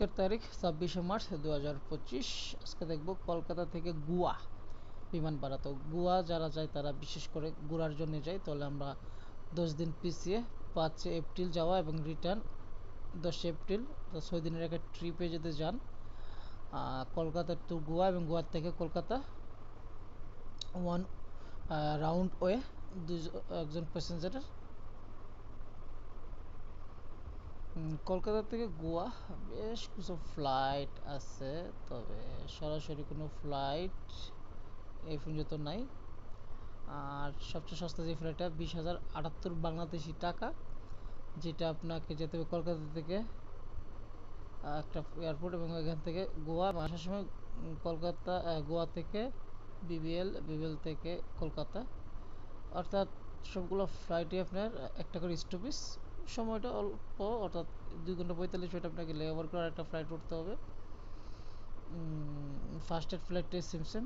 আজকের তারিখ ছাব্বিশে মার্চ দু হাজার আজকে দেখব কলকাতা থেকে গোয়া, বিমান ভাড়া। তো গোয়া যারা যায়, তারা বিশেষ করে ঘোরার জন্য যায়। তাহলে আমরা দশ দিন পিছিয়ে পাঁচে এপ্রিল যাওয়া এবং রিটার্ন দশই এপ্রিল। ছয় দিনের একটা ট্রিপে যদি যান কলকাতা টু গোয়া এবং গোয়ার থেকে কলকাতা ওয়ান রাউন্ড ওয়ে দুজন একজন প্যাসেঞ্জারের কলকাতা থেকে গোয়া, বেশ কিছু ফ্লাইট আছে, তবে সরাসরি কোনো ফ্লাইট এই পর্যন্ত নাই। আর সবচেয়ে সস্তা যে ফ্লাইটটা বিশ হাজার আটাত্তর বাংলাদেশি টাকা, যেটা আপনাকে যেতে হবে কলকাতা থেকে একটা এয়ারপোর্ট এবং এখান থেকে গোয়া। আসার সময় কলকাতা গোয়া থেকে বিবিএল বিবিএল থেকে কলকাতা। অর্থাৎ সবগুলো ফ্লাইটই আপনার একটা করে স্টপেজ সময়টা অল্প, অর্থাৎ দুই ঘণ্টা পঁয়তাল্লিশ মিনিট আপনাকে লেবার করার একটা ফ্লাইট উঠতে হবে। First aid ফ্লাইটটাই সিমসেম